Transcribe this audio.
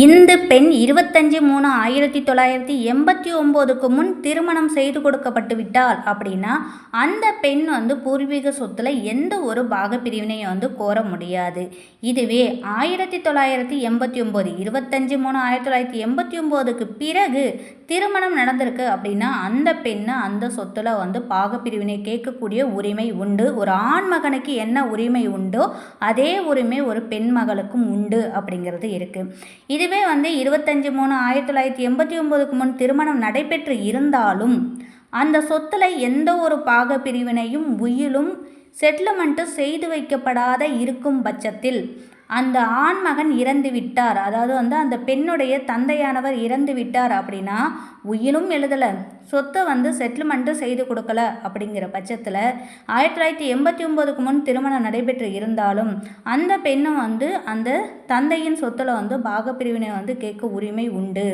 இந்த பெண் இருபத்தஞ்சு மூணு ஆயிரத்தி தொள்ளாயிரத்தி எண்பத்தி ஒம்போதுக்கு முன் திருமணம் செய்து கொடுக்கப்பட்டு விட்டால் அப்படின்னா அந்த பெண் வந்து பூர்வீக சொத்துல எந்த ஒரு பாக பிரிவினையும் வந்து கோர முடியாது. இதுவே ஆயிரத்தி தொள்ளாயிரத்தி எண்பத்தி ஒம்போது இருபத்தஞ்சு மூணு ஆயிரத்தி தொள்ளாயிரத்தி எண்பத்தி ஒம்போதுக்கு பிறகு திருமணம் நடந்திருக்கு அப்படின்னா அந்த பெண்ணு அந்த சொத்தில் வந்து பாகப்பிரிவினை கேட்கக்கூடிய உரிமை உண்டு. ஒரு ஆண் மகனுக்கு என்ன உரிமை உண்டோ அதே உரிமை ஒரு பெண் மகளுக்கும் உண்டு அப்படிங்கிறது இருக்குது இது இதுவே வந்து இருபத்தஞ்சி மூணு ஆயிரத்தி தொள்ளாயிரத்தி எண்பத்தி ஒம்போதுக்கு முன் திருமணம் நடைபெற்று இருந்தாலும் அந்த சொத்துல எந்த ஒரு பாக பிரிவினையும் உயிலும் செட்டில்மெண்ட்டு செய்து வைக்கப்படாத இருக்கும் பட்சத்தில் அந்த ஆண்மகன் இறந்து விட்டார். அதாவது வந்து அந்த பெண்ணுடைய தந்தையானவர் இறந்து விட்டார் அப்படின்னா உயிலும் எழுதலை. சொத்தை வந்து செட்டில்மெண்ட்டு செய்து கொடுக்கல அப்படிங்கிற பட்சத்தில் ஆயிரத்தி தொள்ளாயிரத்தி எண்பத்தி ஒம்போதுக்கு முன் திருமணம் நடைபெற்று இருந்தாலும் அந்த பெண்ணும் வந்து அந்த தந்தையின் சொத்தில் வந்து பாகப்பிரிவினை வந்து கேட்க உரிமை உண்டு.